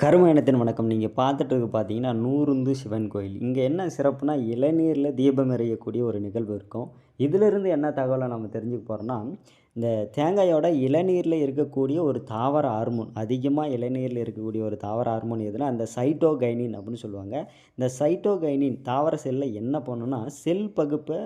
கருமயணத்தின் வணக்கம். நீங்கள் பார்த்துட்டு பார்த்தீங்கன்னா நூறுந்து சிவன் கோயில். இங்கே என்ன சிறப்புனா இளநீரில் தீபம் எறியக்கூடிய ஒரு நிகழ்வு இருக்கும். இதிலிருந்து என்ன தகவலை நம்ம தெரிஞ்சுக்க போகிறோன்னா இந்த தேங்காயோட இளநீரில் இருக்கக்கூடிய ஒரு தாவர ஹார்மோன் அதிகமாக இளநீரில் இருக்கக்கூடிய ஒரு தாவர ஹார்மோன் எதுனா அந்த சைட்டோகைனின் அப்படின்னு சொல்லுவாங்க. இந்த சைட்டோகைனின் தாவர செல்லில் என்ன பண்ணுன்னா செல் பகுப்பை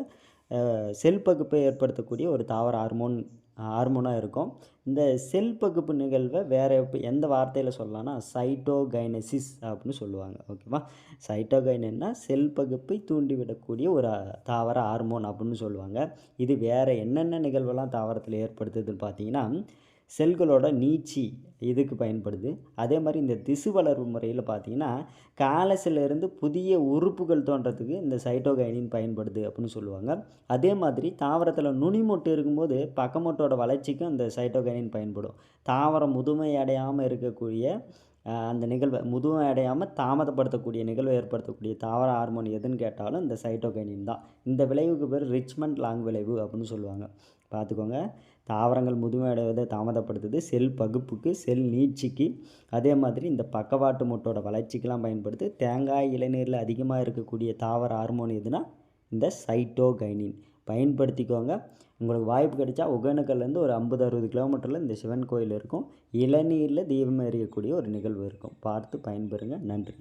செல் பகுப்பை ஏற்படுத்தக்கூடிய ஒரு தாவர ஹார்மோன் ஹார்மோனாக இருக்கும். இந்த செல் பகுப்பு நிகழ்வை வேறு எந்த வார்த்தையில் சொல்லலாம்னா சைட்டோகைனசிஸ் அப்படின்னு சொல்லுவாங்க. ஓகேவா? சைட்டோகைனா செல் பகுப்பை தூண்டிவிடக்கூடிய ஒரு தாவர ஹார்மோன் அப்படின்னு சொல்லுவாங்க. இது வேறு என்னென்ன நிகழ்வெல்லாம் தாவரத்தில் ஏற்படுத்துதுன்னு பார்த்தீங்கன்னா செல்களோட நீச்சி இதுக்கு பயன்படுது? அதே மாதிரி இந்த திசு வளர்வு முறையில் பார்த்தீங்கன்னா காலசிலிருந்து புதிய உறுப்புகள் தோன்றதுக்கு இந்த சைட்டோகைனின் பயன்படுது அப்படின்னு சொல்லுவாங்க. அதே மாதிரி தாவரத்தில் நுனிமொட்டு இருக்கும்போது பக்கமொட்டோட வளர்ச்சிக்கும் இந்த சைட்டோகைனின் பயன்படும். தாவரம் முதுமை அடையாமல் இருக்கக்கூடிய அந்த நிகழ்வை முதுவும் அடையாமல் தாமதப்படுத்தக்கூடிய நிகழ்வை ஏற்படுத்தக்கூடிய தாவர ஹார்மோன் எதுன்னு கேட்டாலும் இந்த சைட்டோகைனின் தான். இந்த விளைவுக்கு பேர் ரிச்மண்ட் லாங் விளைவு அப்படின்னு சொல்லுவாங்க. பார்த்துக்கோங்க. தாவரங்கள் முதுமை அடைவதை தாமதப்படுத்துது. செல் பகுப்புக்கு செல் நீட்சிக்கு. அதே மாதிரி இந்த பக்கவாட்டு மொட்டோட வளர்ச்சிக்கெலாம் பயன்படுத்து தேங்காய் இளநீரில் அதிகமாக இருக்கக்கூடிய தாவர ஹார்மோன் எதுனா இந்த சைட்டோகைனின். பயன்படுத்திக்கோங்க. உங்களுக்கு வாய்ப்பு கிடைச்சா ஒகேனக்கல்லேருந்து ஒரு ஐம்பது அறுபது கிலோமீட்டரில் இந்த சிவன் கோயில் இருக்கும். இளநீரில் தீபம் எறியக்கூடிய ஒரு நிகழ்வு இருக்கும். பார்த்து பயன்பெறுங்க. நன்றி.